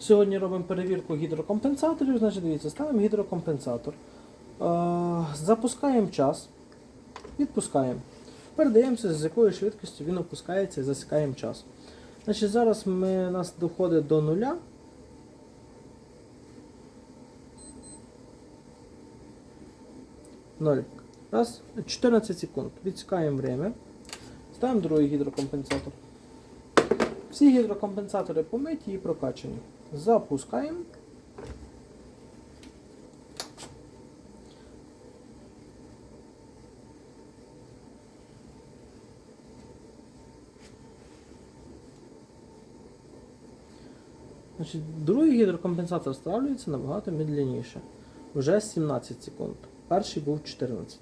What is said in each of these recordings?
Сьогодні робимо перевірку гідрокомпенсаторів. Значить, дивіться, ставимо гідрокомпенсатор. Е, запускаємо час. Відпускаємо. Передаємося, з якою швидкістю він опускається і засікаємо час. Значить, зараз ми, нас доходить до нуля. Ноль. Раз, 14 секунд. Відсікаємо время. Ставимо другий гідрокомпенсатор. Всі гідрокомпенсатори помиті і прокачані. Запускаємо. Значить, другий гідрокомпенсатор ставлюється набагато медленніше. Вже 17 секунд. Перший був 14.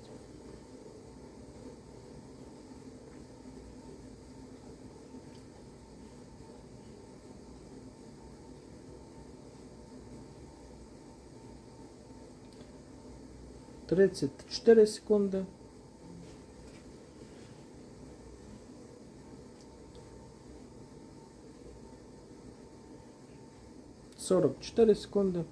Тридцять чотири секунди. Сорок чотири секунди.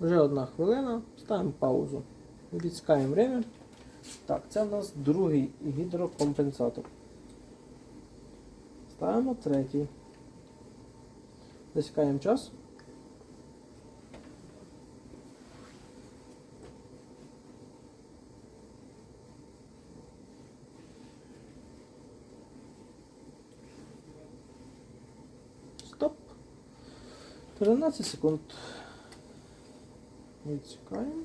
Вже одна хвилина. Ставимо паузу. Відскаємо время. Так, це в нас другий гідрокомпенсатор. Ставимо третій. Засікаємо час. Стоп. 13 секунд. Відсікаємо.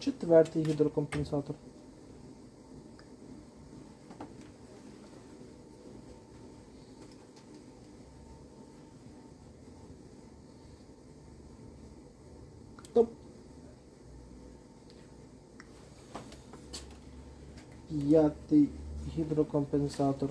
Четвертий гідрокомпенсатор. П'ятий гідрокомпенсатор.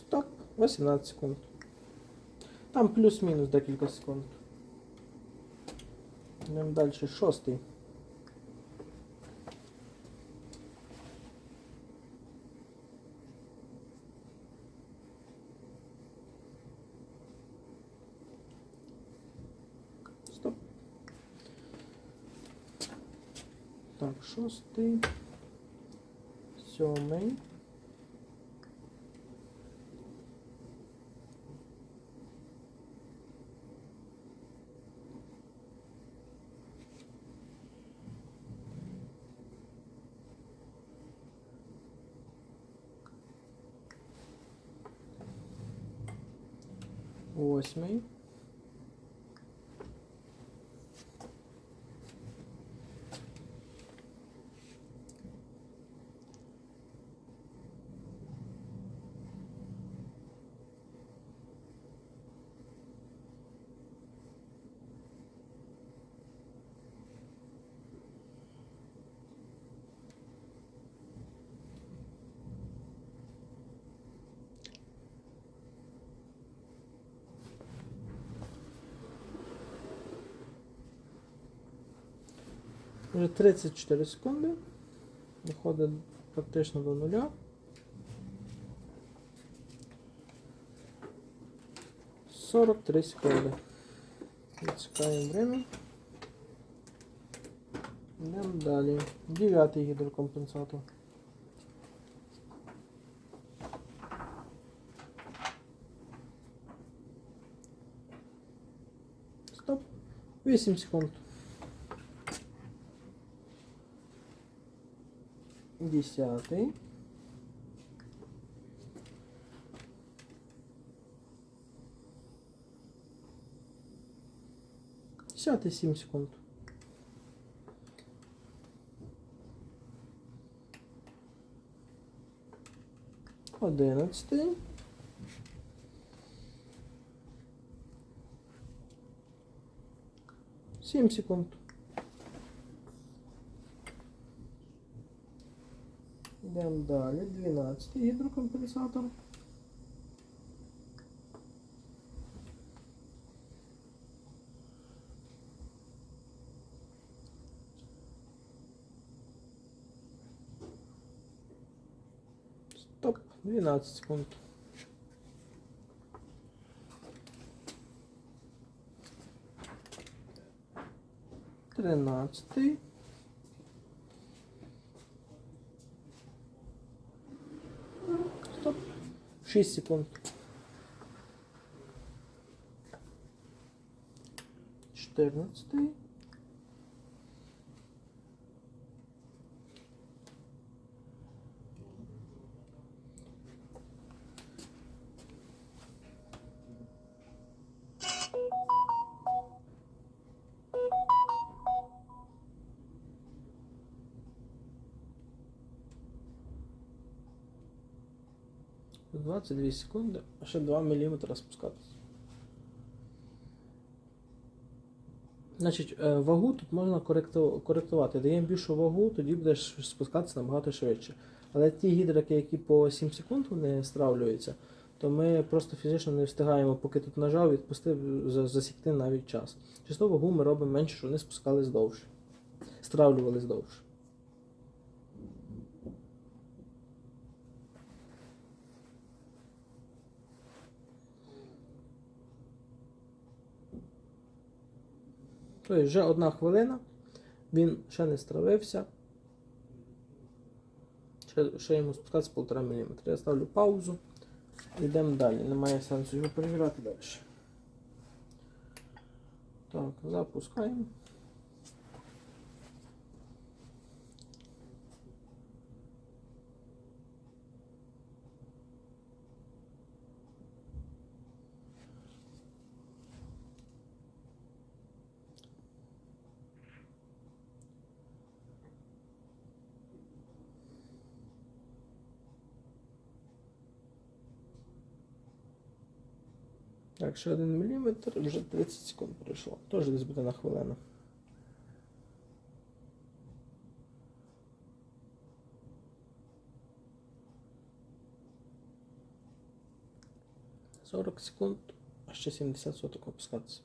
Стоп. 18 секунд. Там плюс-мінус декілька секунд. Йдемо далі. Шостий. Стоп. Так, шостий. Сьомий. Восьмий. Вже 34 секунди. Виходить практично до нуля. Сорок три секунди. Відсікаємо время. Йдемо далі. Дев'ятий гідрокомпенсатор. Стоп. 8 секунд. Десятый. Десятый 7 секунд. Одинадцятий. Сім секунд. Йдемо далі. 12 гідрокомпенсатор. Стоп, 12 секунд. Тринадцатий. Стоп. 6 секунд. Чотирнадцятий. Двадцять дві секунди, а ще 2 мм спускатися. Значить, е, вагу тут можна коректувати. Даємо більшу вагу, тоді будеш спускатися набагато швидше. Але ті гідрики, які по 7 секунд вони стравлюються, то ми просто фізично не встигаємо, поки тут нажав, відпустив засікти навіть час. Через то вагу ми робимо менше, щоб вони спускались довше. Стравлювались довше. Тобто вже одна хвилина, він ще не стравився. Ще, ще йому спускатися 1,5 мм. Я ставлю паузу. Йдемо далі. Немає сенсу його перевіряти далі. Так, запускаємо. Так, ще 1 мм, вже 30 секунд пройшло. Теж десь буде на хвилину. Сорок секунд, а ще 70 соток опускатися.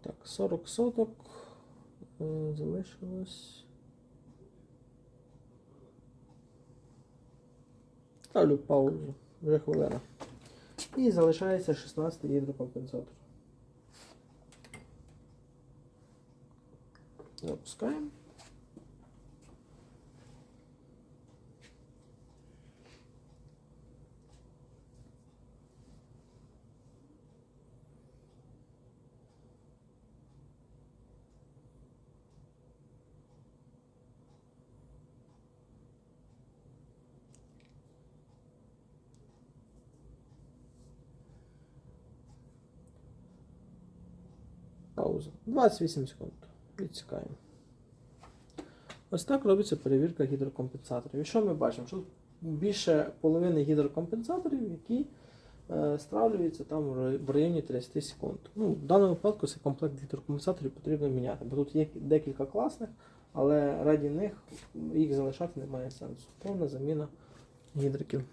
Так, 40 соток. Е, Залишилось. Ставлю паузу, вже хвилина. І залишається 16 гідрокомпенсатор. Запускаємо. Пауза. 28 секунд. Відсікаємо. Ось так робиться перевірка гідрокомпенсаторів. І що ми бачимо? Що більше половини гідрокомпенсаторів, які е, стравлюються там в районі 30 секунд. Ну, в даному випадку цей комплект гідрокомпенсаторів потрібно міняти, бо тут є декілька класних, але раді них їх залишати немає сенсу. Повна заміна гідриків.